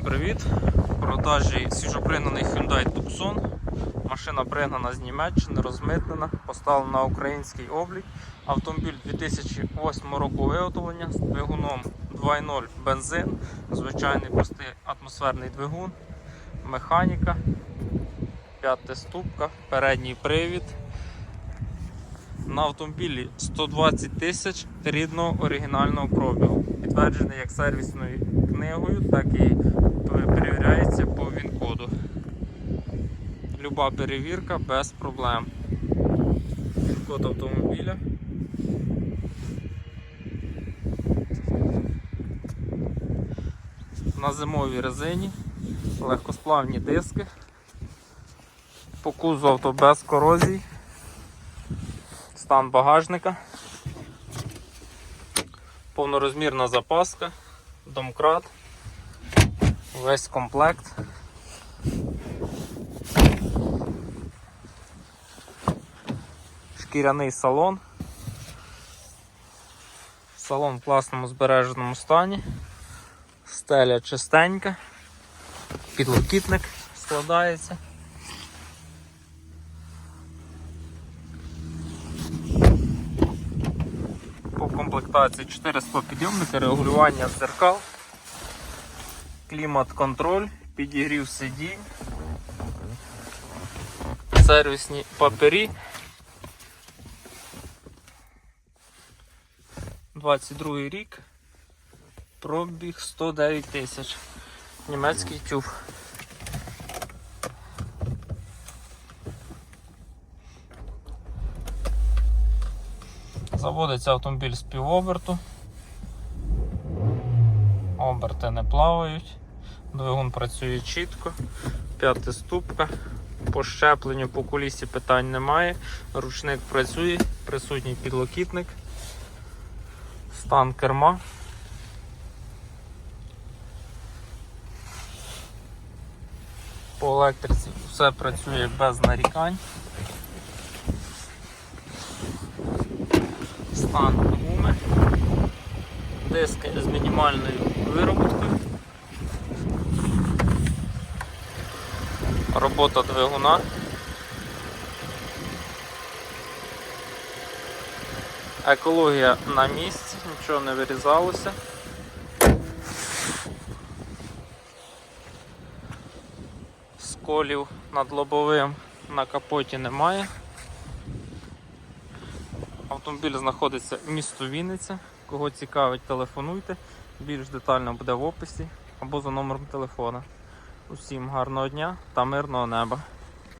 Всім привіт! В продажі свіжопригнаний Hyundai Tucson. Машина пригнана з Німеччини, розмитнена, поставлена на український облік. Автомобіль 2008 року виготовлення з двигуном 2.0 бензин, звичайний простий атмосферний двигун, механіка, п'ятиступка, передній привід. На автомобілі 120 тисяч рідного оригінального пробігу. Підтверджений як сервісною книгою, так і перевіряється по ВІН-коду. Люба перевірка без проблем. Він-код автомобіля. На зимовій резині, легкосплавні диски. По кузову авто без корозій стан багажника, повнорозмірна запаска, домкрат, весь комплект. Шкіряний салон. Салон в класному збереженому стані, стеля чистенька, підлокітник складається. по комплектації 4 підйомники, регулювання дзеркал, клімат-контроль, підігрів сидінь, сервісні папері. 22 рік, пробіг 109 тисяч. Німецький тюф. Заводиться автомобіль з півоберту. Оберти не плавають. Двигун працює чітко. П'ятиступка. По щепленню по кулісі питань немає. Ручник працює, присутній підлокітник. Стан керма. По електриці все працює без нарікань. стан гуми, диски з мінімальною вироботкою, робота двигуна. Екологія на місці, нічого не вирізалося. Сколів над лобовим на капоті немає. Автомобіль знаходиться в місто Вінниця. Кого цікавить, телефонуйте. Більш детально буде в описі або за номером телефона. Усім гарного дня та мирного неба.